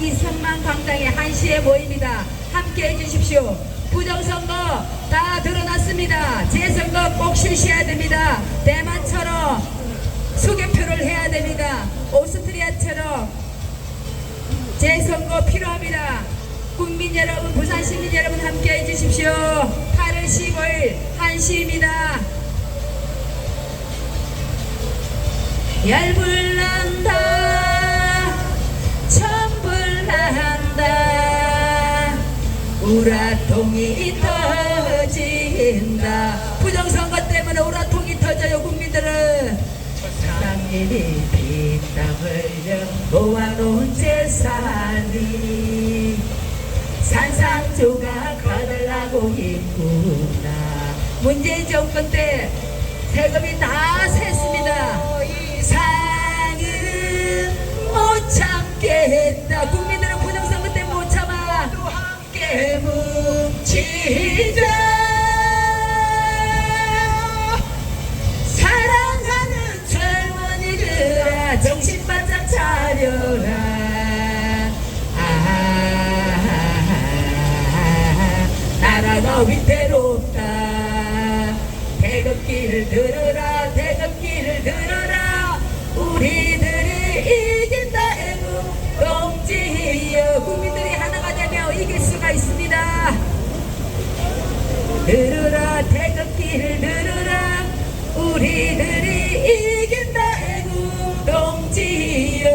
이 성만 광장에 1시에 모입니다 함께 해주십시오 부정선거 다 드러났습니다 재선거 꼭 실시해야 됩니다 대만처럼 수개표를 해야 됩니다 오스트리아처럼 재선거 필요합니다. 국민 여러분, 부산 시민 여러분 함께 해주십시오. 8월 15일 1시입니다. 열불난 우라통이 터진다. 부정선거 때문에 우라통이 터져요, 국민들은. 땅일이 피땀 흘려 모아놓은 재산이 산상조각 거들라고 있구나 문재인 정권 때 세금이 다 샜습니다 들으라 태극기를 들으라 우리들이 이긴다 애국동지여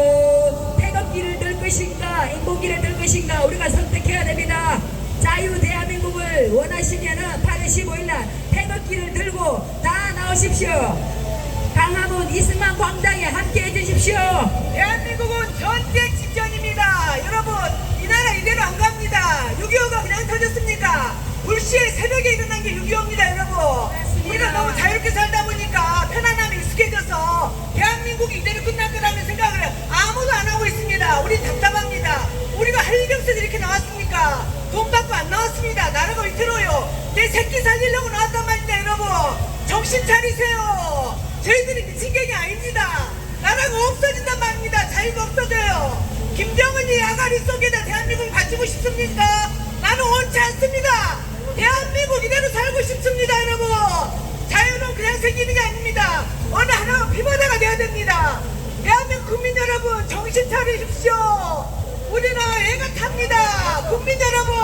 태극기를 들 것인가 인공기를 들 것인가 우리가 선택해야 됩니다 자유 대한민국을 원하시면은 8월 15일날 태극기를 들고 다 나오십시오 강화문 이승만 광장에 함께 해주십시오 대한민국은 전쟁 직전입니다. 여러분, 이 나라 이대로 안 갑니다. 6.25가 그냥 터졌습니까? 불시에 새벽에 일어난 게 6.25입니다, 여러분. 우리가 너무 자유롭게 살다 보니까 편안함이 익숙해져서 대한민국이 이대로 끝날 거라는 생각을 아무도 안 하고 있습니다. 우리 답답합니다. 우리가 할 일이 없어서 이렇게 나왔습니까? 돈 받고 안 나왔습니다. 나라가 위태로워요. 내 새끼 살리려고 나왔단 말입니다, 여러분. 정신 차리세요. 저희들이 미친 갱이 아닙니다. 나라가 없어진단 말입니다. 자유가 없어져요. 김정은이 아가리 속에다 대한민국을 바치고 싶습니까? 나는 원치 않습니다. 대한민국 이대로 살고 싶습니다, 여러분. 자유는 그냥 생기는 게 아닙니다. 어느 하나가 피바다가 돼야 됩니다. 대한민국 국민 여러분, 정신 차리십시오. 우리나라 애가 탑니다. 국민 여러분,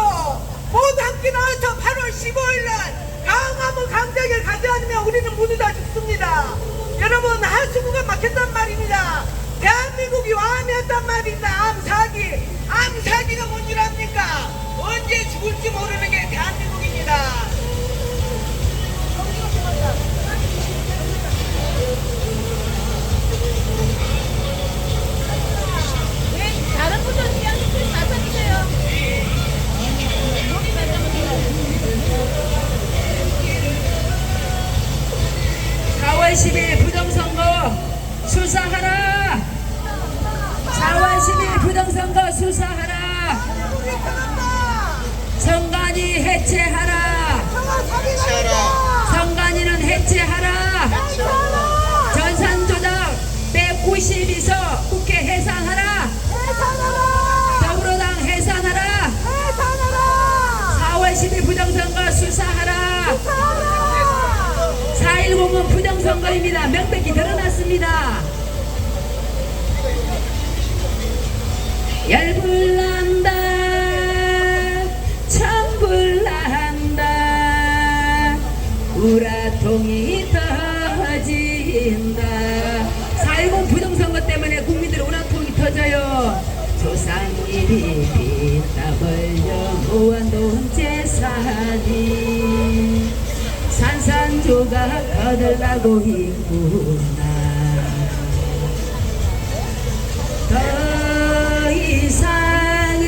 모두 함께 나와서 8월 15일 날 강화문 강장을 가지 않으면 우리는 모두 다 죽습니다. 여러분, 하수구가 막혔단 말입니다. 대한민국이 왕이었단 말입니다. 암사기. 암사기가 뭔 줄 압니까? 언제 죽을지 모르는 게 대한민국 입 선거입니다. 명백히 드러났습니다. 열불난다 천불난다 우라통이 터진다 4.10 부정선거 때문에 국민들 우라통이 터져요 조상일이 피땀 흘려 모아놓은 재산이 산산조각 거들나고 있구나. 더 이상은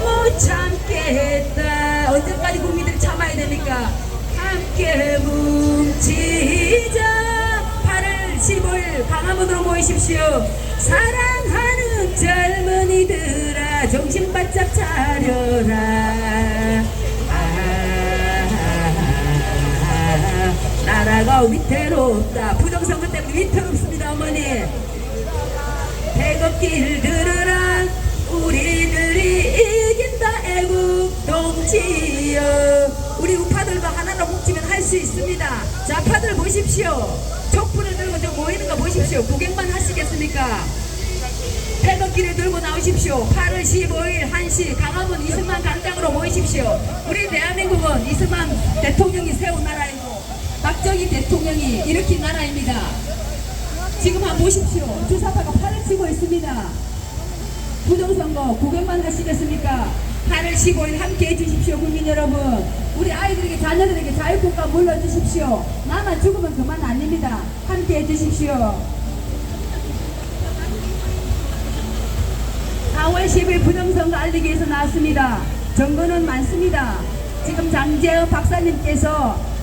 못 참겠다. 언제까지 국민들 참아야 됩니까? 함께 뭉치자. 8월 15일 강화문으로 모이십시오. 사랑하는 젊은이들아 정신 바짝 차려라 나라가 위태롭다. 부정선거 때문에 위태롭습니다 어머니. 태극기를 들어라 우리들이 이긴다 애국 동지여. 우리 우파들도 하나로 뭉치면 할 수 있습니다. 좌파들 보십시오. 촛불을 들고 저 모이는 거 보십시오. 구경만 하시겠습니까? 태극기를 들고 나오십시오. 8월 15일 1시 강화문 이승만 광장으로 모이십시오. 우리 대한민국은 이승만 대통령이 세운 나라이고 박정희 대통령이 일으킨 나라입니다 지금 한번 보십시오. 주사파가 팔을 치고 있습니다. 부정선거 구경만 하시겠습니까? 8월 15일 함께 해주십시오, 국민 여러분. 우리 아이들에게, 자녀들에게 자유국가 물려주십시오. 나만 죽으면 그만 아닙니다. 함께 해주십시오. 4월 10일 부정선거 알리기 위해서 나왔습니다. 정보는 많습니다. 지금 장재현 박사님께서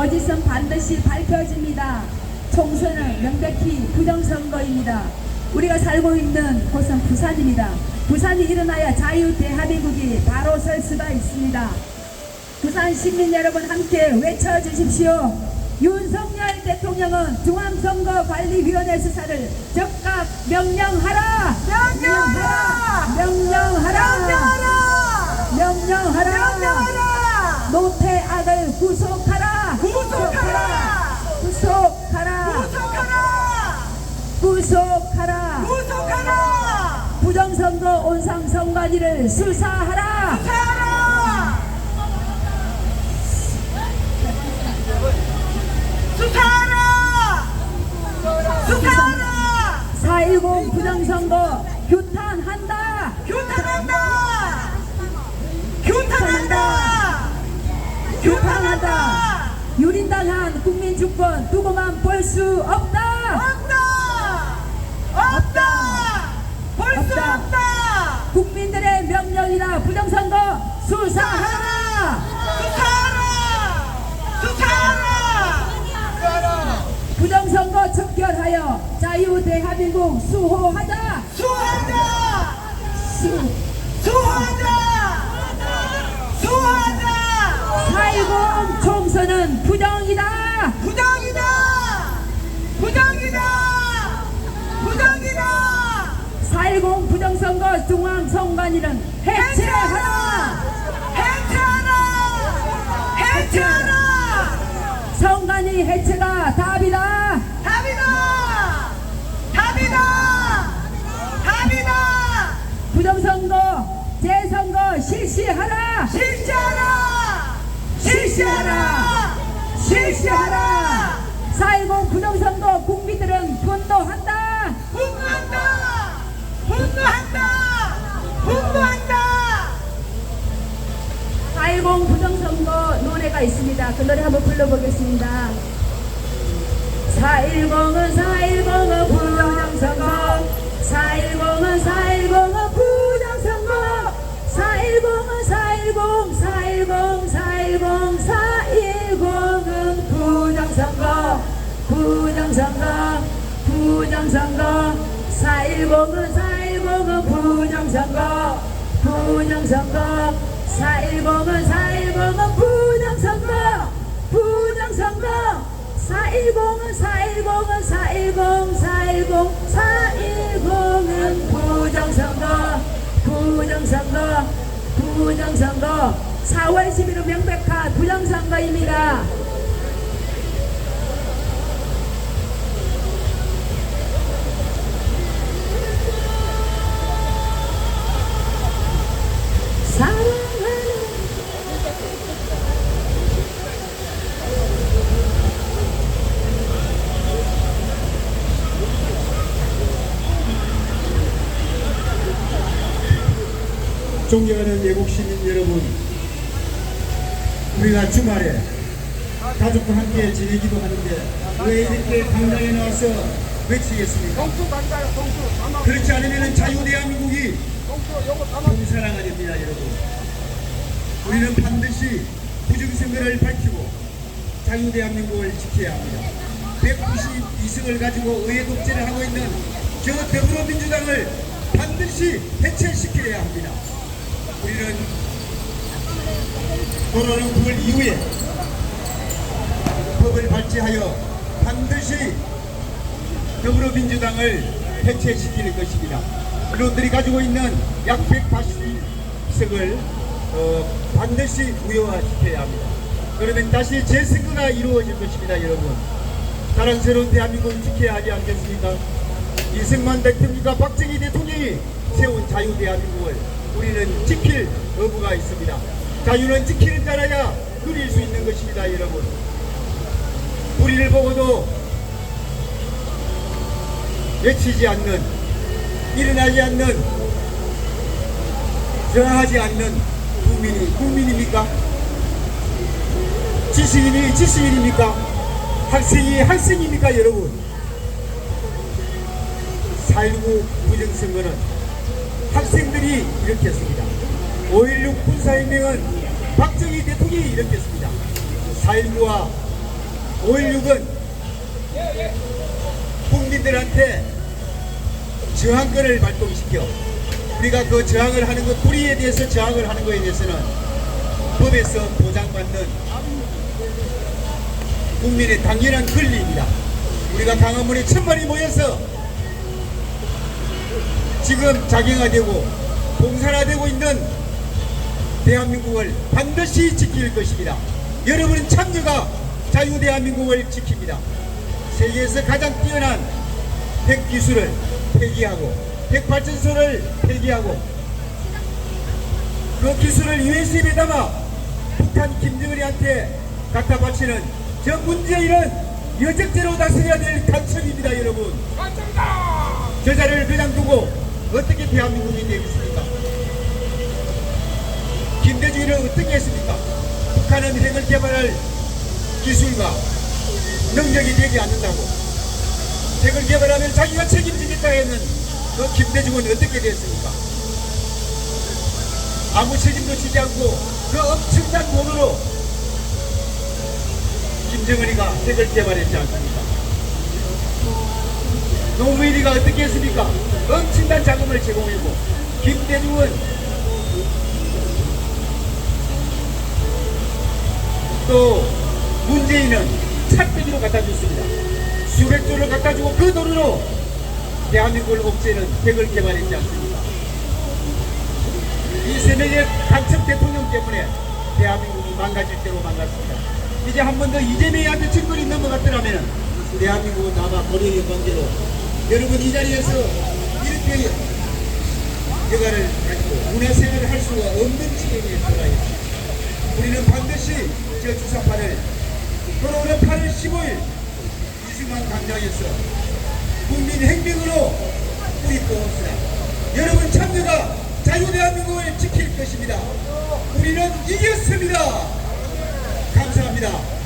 거짓은 반드시 밝혀집니다. 총선은 명백히 부정선거입니다. 우리가 살고 있는 곳은 부산입니다. 부산이 일어나야 자유 대한민국이 바로 설 수가 있습니다. 부산 시민 여러분 함께 외쳐주십시오. 윤석열 대통령은 중앙선거관리위원회 수사를 즉각 명령하라! 명령하라! 명령하라! 명령하라! 명령하라! 명령하라! 노태악을 구속하라! 구속하라! 구속하라! 구속하라! 구속하라! 구속하라! 부정선거 온상 선관위를 수사하라! 수사하라! 수사하라! 수사하라! 4.10 부정선거 규탄한다! 규탄한다! 규탄한다! 규탄한다! 유린당한 국민 주권 두고만 볼 수 없다! 없다! 없다! 볼 수 없다. 없다! 국민들의 명령이다 부정선거 수사하라! 수사하라! 수사하라! 부정선거 척결하여 자유 대한민국 수호하자! 수호하자! 수, 수호하자! 수호하자! 4.10 총선은 부정이다! 부정이다! 부정이다! 부정이다! 4.10 부정선거 중앙선관위는 해체하라! 해체하라! 해체하라! 선관위 해체가 답이다! 답이다! 답이다! 답이다! 부정선거 재선거 실시하라! 실시하라! 실시하라! 실시하라! 4.10 부정선거 국민들은 분노한다! 분노한다! 분노한다! 분노한다! 4.10 부정선거 노래가 있습니다. 그 노래 한번 불러보겠습니다. 4.10은 4.10은 부정선거 4.10은 4.10은 부정선거 부정선거. 410은 410은 부정선거 부정선거. 410은 410은 410 410 410은 부정선거 부정선거 부정선거. 4월 11일 명백한 부정선거입니다. 사랑하는 존경하는 예국 시민 여러분, 우리가 주말에 가족과 함께 지내기도 하는데 왜 이렇게 당장에 나와서 외치겠습니까? 그렇지 않으면 자유 대한민국이 봉사라가 됩니다, 여러분. 우리는 반드시 부정선거를 밝히고 자유 대한민국을 지켜야 합니다. 192석을 가지고 의회 독재를 하고 있는 저 더불어민주당을 반드시 해체시켜야 합니다. 우리는 도로는 9월 이후에 법을 발제하여 반드시 더불어민주당을 해체시킬 것입니다. 그놈들이 가지고 있는 약 180석을 어, 반드시 무효화시켜야 합니다. 그러면 다시 재선거가 이루어질 것입니다, 여러분. 자랑스러운 대한민국을 지켜야 하지 않겠습니까? 이승만 대통령과 박정희 대통령이 세운 자유 대한민국을 우리는 지킬 의무가 있습니다. 자유는 지키는 자라야 누릴 수 있는 것입니다, 여러분. 우리를 보고도 외치지 않는, 일어나지 않는, 저항하지 않는 국민이 국민입니까? 지식인이 지식인입니까? 학생이 학생입니까, 여러분? 4.19 부정선거는 학생들이 일으켰습니다. 5.16 군사혁명은 박정희 대통령이 일으켰습니다. 4.19와 5.16은 국민들한테 저항권을 발동시켜 우리가 그 저항을 하는 것, 불의에 대해서 저항을 하는 것에 대해서는 법에서 보장받는 국민의 당연한 권리입니다. 우리가 강화문에 천만이 모여서 지금 자경화되고 봉사화되고 있는 대한민국을 반드시 지킬 것입니다. 여러분 참여가 자유 대한민국을 지킵니다. 세계에서 가장 뛰어난 핵 기술을 폐기하고 핵 발전소를 폐기하고 그 기술을 USB에 담아 북한 김정은이한테 갖다 바치는 저 문재인은 여적죄로 나서야 될 간첩입니다, 여러분. 저 자리를 그냥 두고 어떻게 대한민국이 되겠습니까? 김대중이는 어떻게 했습니까? 북한은 핵을 개발할 기술과 능력이 되지 않는다고 핵을 개발하면 자기가 책임지겠다 했는 그 김대중은 어떻게 됐습니까? 아무 책임도 지지 않고 그 엄청난 돈으로 김정은이가 핵을 개발했지 않습니까? 노무현이가 어떻게 했습니까? 엄청난 자금을 제공했고 김대중은 또 문재인은 찻배기로 갖다 줬습니다. 수백 조를 갖다 주고 그 돈으로 대한민국을 옥죄는 핵을 개발했지 않습니까? 이세 명의 간첩 대통령 때문에 대한민국이 망가질 대로 망갔습니다. 이제 한 번 더 이재명한테 증거이 넘어갔더라면 대한민국은 아마 고려의 관계로 여러분 이 자리에서 이렇게 여가를 가지고 문화 생활을 할 수가 없는 지경에 들어가 있습니다. 우리는 반드시 저 주사파를 돌아오는 8월 15일 이승만 광장에서 국민 행명으로 우리 뽑읍시다. 여러분 참여가 자유대한민국을 지킬 것입니다. 우리는 이겼습니다. 감사합니다.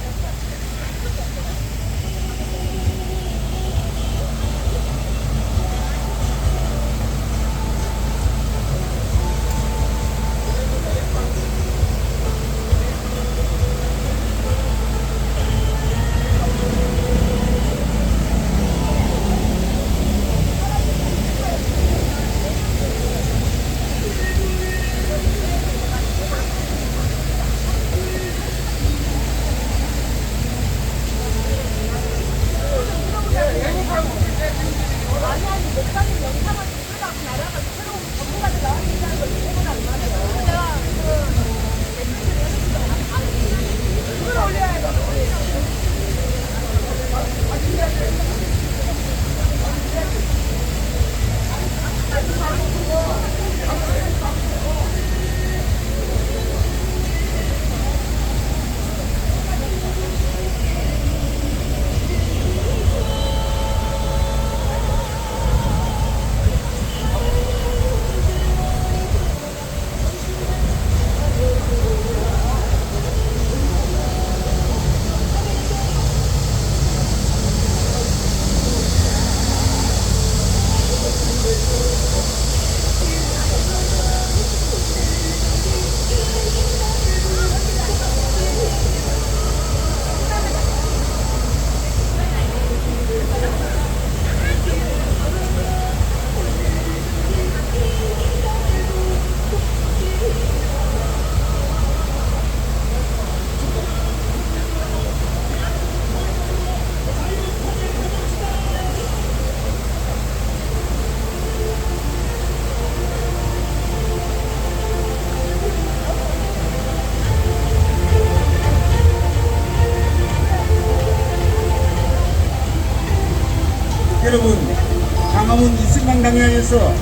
이승만강양에서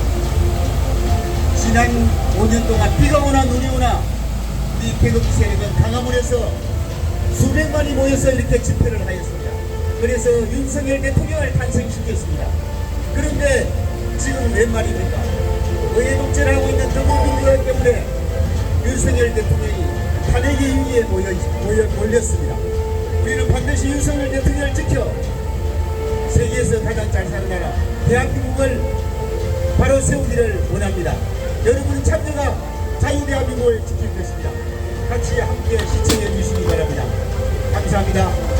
지난 5년 동안 비가 오나 눈이 오나 우리 태극기 세력은 강화문에서 수백만이 모여서 이렇게 집회를 하였습니다. 그래서 윤석열 대통령을 탄생시켰습니다. 그런데 지금 웬 말입니까? 의회 독재를 하고 있는 더불어민주당 때문에 윤석열 대통령이 탄핵의 위기에 모여, 모여, 몰렸습니다. 우리는 반드시 윤석열 대통령을 지켜 세계에서 가장 잘 사는 나라 대한민국을 바로 세우기를 원합니다. 여러분 참여가 자유대한민국을 지킬 것입니다. 같이 함께 시청해 주시기 바랍니다. 감사합니다.